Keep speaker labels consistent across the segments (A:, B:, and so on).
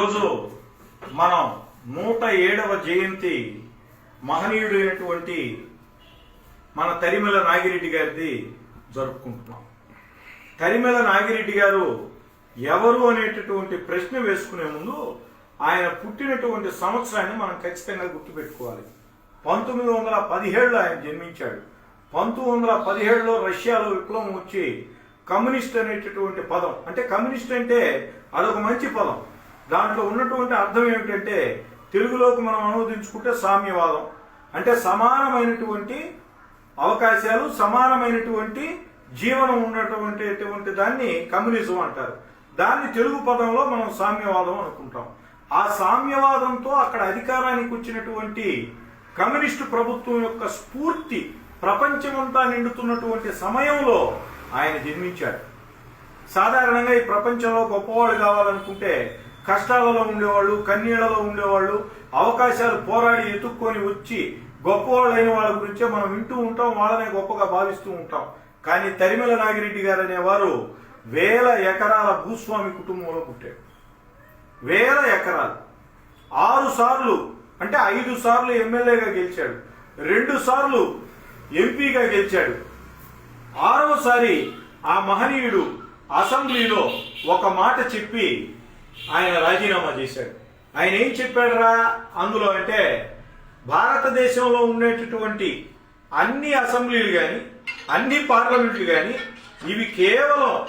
A: ఈరోజు మనం నూట ఏడవ జయంతి మహనీయుడైనటువంటి మన తరిమల నాగిరెడ్డి గారిది జరుపుకుంటున్నాం. తరిమల నాగిరెడ్డి గారు ఎవరు అనేటటువంటి ప్రశ్న వేసుకునే ముందు ఆయన పుట్టినటువంటి సంవత్సరాన్ని మనం ఖచ్చితంగా గుర్తుపెట్టుకోవాలి. పంతొమ్మిది వందల పదిహేడులో ఆయన జన్మించాడు. పంతొమ్మిది వందల పదిహేడులో రష్యాలో విప్లవం వచ్చి కమ్యూనిస్ట్ అనేటటువంటి పదం అంటే కమ్యూనిస్ట్ అంటే అదొక మంచి పదం. దాంట్లో ఉన్నటువంటి అర్థం ఏమిటంటే తెలుగులోకి మనం అనువదించుకుంటే సామ్యవాదం. అంటే సమానమైనటువంటి అవకాశాలు సమానమైనటువంటి జీవనం ఉన్నటువంటి అటువంటి దాన్ని కమ్యూనిజం అంటారు. దాన్ని తెలుగు పదంలో మనం సామ్యవాదం అనుకుంటాం. ఆ సామ్యవాదంతో అక్కడ అధికారానికి వచ్చినటువంటి కమ్యూనిస్టు ప్రభుత్వం యొక్క స్ఫూర్తి ప్రపంచమంతా నిండుతున్నటువంటి సమయంలో ఆయన జన్మించాడు. సాధారణంగా ఈ ప్రపంచంలో గొప్పవాళ్ళు కావాలనుకుంటే కష్టాలలో ఉండేవాళ్ళు కన్నీళ్ళలో ఉండేవాళ్ళు అవకాశాలు పోరాడి ఎత్తుక్కొని వచ్చి గొప్పవాళ్ళైన వాళ్ళ గురించే మనం వింటూ ఉంటాం వాళ్ళనే గొప్పగా భావిస్తూ ఉంటాం. కానీ తరిమల నాగిరెడ్డి గారు అనేవారు వేల ఎకరాల భూస్వామి కుటుంబంలో పుట్టాడు. వేల ఎకరాలు. ఆరు సార్లు అంటే ఐదు సార్లు ఎమ్మెల్యేగా గెలిచాడు. రెండు సార్లు ఎంపీగా గెలిచాడు. ఆరవసారి ఆ మహనీయుడు అసెంబ్లీలో ఒక మాట చెప్పి ఆయన రాజీనామా చేశాడు. ఆయన ఏం చెప్పాడరా? అందులో అంటే భారతదేశంలో ఉండేటటువంటి అన్ని అసెంబ్లీలు కానీ అన్ని పార్లమెంట్లు కానీ ఇవి కేవలం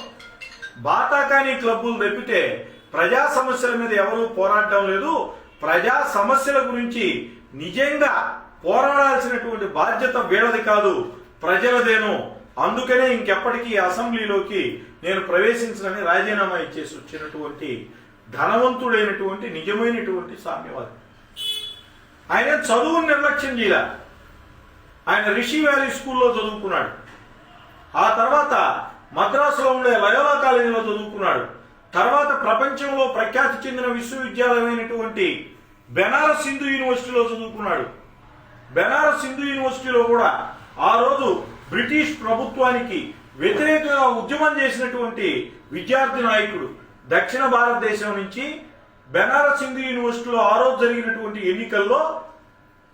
A: బాతాకాని క్లబ్బులు తప్పితే ప్రజా సమస్యల మీద ఎవరూ పోరాడటం లేదు. ప్రజా సమస్యల గురించి నిజంగా పోరాడాల్సినటువంటి బాధ్యత వీళ్ళది కాదు ప్రజలదేను. అందుకనే ఇంకెప్పటికీ ఈ అసెంబ్లీలోకి నేను ప్రవేశించనని రాజీనామా ఇచ్చేసి వచ్చినటువంటి ధనవంతుడైనటువంటి నిజమైనటువంటి సామ్యవాది ఆయన చదువును నిర్లక్ష్యం చేయాల. ఆయన రిషి వ్యాలీ స్కూల్లో చదువుకున్నాడు. ఆ తర్వాత మద్రాసులో ఉండే లయోలా కాలేజీలో చదువుకున్నాడు. తర్వాత ప్రపంచంలో ప్రఖ్యాతి చెందిన విశ్వవిద్యాలయమైనటువంటి బెనారస్ హిందూ యూనివర్సిటీలో చదువుకున్నాడు. బెనారస్ హిందూ యూనివర్సిటీలో కూడా ఆ రోజు బ్రిటిష్ ప్రభుత్వానికి వ్యతిరేకంగా ఉద్యమం చేసినటువంటి విద్యార్థి నాయకుడు. దక్షిణ భారతదేశం నుంచి బెనారస్ హిందూ యూనివర్సిటీలో ఆ రోజు జరిగినటువంటి ఎన్నికల్లో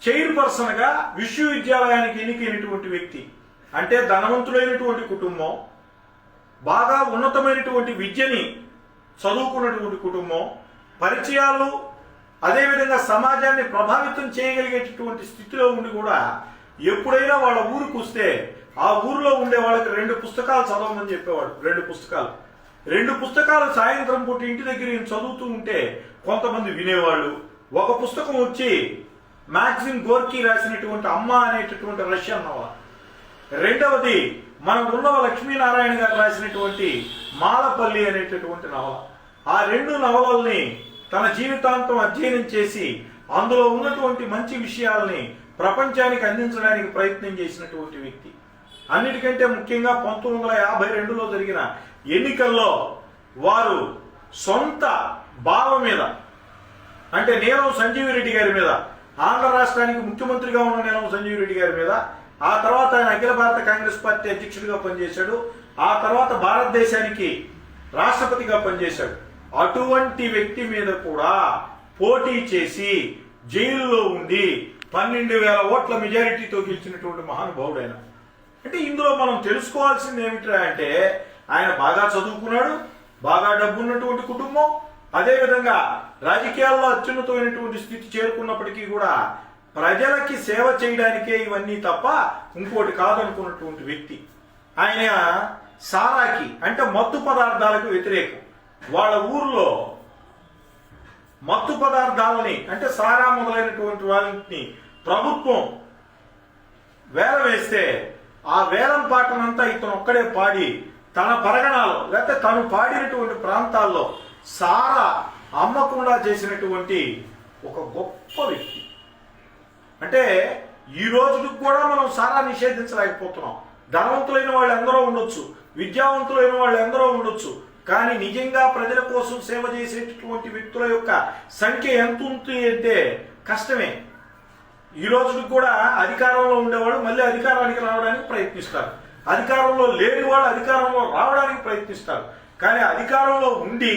A: చైర్పర్సన్గా విశ్వవిద్యాలయానికి ఎన్నికైనటువంటి వ్యక్తి. అంటే ధనవంతుడైనటువంటి కుటుంబం బాగా ఉన్నతమైనటువంటి విద్యని చదువుకున్నటువంటి కుటుంబం పరిచయాలు అదేవిధంగా సమాజాన్ని ప్రభావితం చేయగలిగేటటువంటి స్థితిలో ఉండి కూడా ఎప్పుడైనా వాళ్ళ ఊరికి వస్తే ఆ ఊరిలో ఉండే వాళ్ళకి రెండు పుస్తకాలు చదవమని చెప్పేవాడు. రెండు పుస్తకాలు. రెండు పుస్తకాలు సాయంత్రం పూట ఇంటి దగ్గర నేను చదువుతూ ఉంటే కొంతమంది వినేవాళ్ళు. ఒక పుస్తకం వచ్చి మ్యాక్సిమ్ గోర్కీ రాసినటువంటి అమ్మ అనేటటువంటి రష్యన్ నవల రెండవది మన ఉన్నవ లక్ష్మీనారాయణ గారు రాసినటువంటి మాలపల్లి అనేటటువంటి నవల. ఆ రెండు నవలల్ని తన జీవితాంతం అధ్యయనం చేసి అందులో ఉన్నటువంటి మంచి విషయాల్ని ప్రపంచానికి అందించడానికి ప్రయత్నం చేసినటువంటి వ్యక్తి. అన్నిటికంటే ముఖ్యంగా పంతొమ్మిది వందల యాభై రెండులో జరిగిన ఎన్నికల్లో వారు సొంత బావ మీద అంటే నీలం సంజీవ్ రెడ్డి గారి మీద ఆంధ్ర రాష్ట్రానికి ముఖ్యమంత్రిగా ఉన్న నీలం సంజీవ్ రెడ్డి గారి మీద ఆ తర్వాత ఆయన అఖిల భారత కాంగ్రెస్ పార్టీ అధ్యక్షుడిగా పనిచేశాడు ఆ తర్వాత భారతదేశానికి రాష్ట్రపతిగా పనిచేశాడు. అటువంటి వ్యక్తి మీద కూడా పోటీ చేసి జైలులో ఉండి పన్నెండు వేల ఓట్ల మెజారిటీతో గెలిచినటువంటి మహానుభావుడు ఆయన. అంటే ఇందులో మనం తెలుసుకోవాల్సింది ఏమిట్రా అంటే ఆయన బాగా చదువుకున్నాడు బాగా డబ్బు ఉన్నటువంటి కుటుంబం అదేవిధంగా రాజకీయాల్లో అత్యున్నతమైనటువంటి స్థితి చేరుకున్నప్పటికీ కూడా ప్రజలకి సేవ చేయడానికే ఇవన్నీ తప్ప ఇంకోటి కాదనుకున్నటువంటి వ్యక్తి. ఆయన సారాకి అంటే మత్తు పదార్థాలకు వ్యతిరేకం. వాళ్ళ ఊర్లో మత్తు పదార్థాలని అంటే సారా మొదలైనటువంటి వాటిని ప్రభుత్వం వేల వేస్తే ఆ వేలం పాటనంతా ఇతను ఒక్కడే పాడి తన పరగణాలో లేకపోతే తను పాడినటువంటి ప్రాంతాల్లో సారా అమ్మకుండా చేసినటువంటి ఒక గొప్ప వ్యక్తి. అంటే ఈ రోజుకి కూడా మనం సారా నిషేధించలేకపోతున్నాం. ధనవంతులైన వాళ్ళు ఎందరో ఉండొచ్చు విద్యావంతులైన వాళ్ళు ఎందరో ఉండొచ్చు కానీ నిజంగా ప్రజల కోసం సేవ చేసేటటువంటి వ్యక్తుల యొక్క సంఖ్య ఎంత ఉంటుంది అంటే కష్టమే. ఈ రోజుకి కూడా అధికారంలో ఉండేవాళ్ళు మళ్ళీ అధికారానికి రావడానికి ప్రయత్నిస్తారు. అధికారంలో లేని వాళ్ళు అధికారంలో రావడానికి ప్రయత్నిస్తారు. కానీ అధికారంలో ఉండి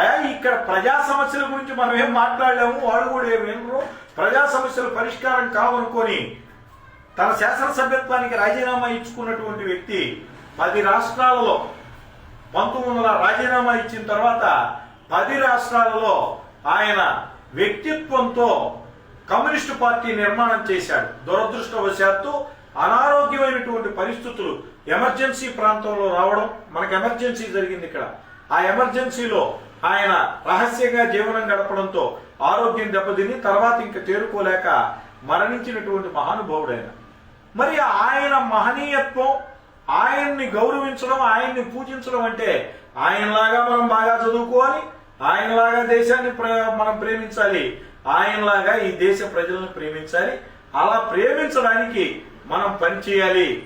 A: అయా ఇక్కడ ప్రజా సమస్యల గురించి మనం ఏం మాట్లాడలేము వాళ్ళు కూడా ఏం వినరు. ప్రజా సమస్యల పరిష్కారం కావనుకొని తన శాసనసభ్యత్వానికి రాజీనామా ఇచ్చుకున్నటువంటి వ్యక్తి పది రాష్ట్రాలలో పంతొమ్మిది వందల రాజీనామా ఇచ్చిన తర్వాత పది రాష్ట్రాలలో ఆయన వ్యక్తిత్వంతో కమ్యూనిస్టు పార్టీ నిర్మాణం చేశాడు. దురదృష్టవశాత్తు అనారోగ్యమైనటువంటి పరిస్థితులు ఎమర్జెన్సీ ప్రాంతంలో రావడం మనకు ఎమర్జెన్సీ జరిగింది ఇక్కడ. ఆ ఎమర్జెన్సీలో ఆయన రహస్యంగా జీవనం గడపడంతో ఆరోగ్యం దెబ్బతిని తర్వాత ఇంకా చేరుకోలేక మరణించినటువంటి మహానుభావుడైన. మరి ఆయన మహనీయత్వం ఆయన్ని గౌరవించడం ఆయన్ని పూజించడం అంటే ఆయనలాగా మనం బాగా చదువుకోవాలి ఆయనలాగా దేశాన్ని ప్ర- మనం ప్రేమించాలి ఆయనలాగా ఈ దేశ ప్రజలను ప్రేమించాలి. అలా ప్రేమించడానికి మనం పనిచేయాలి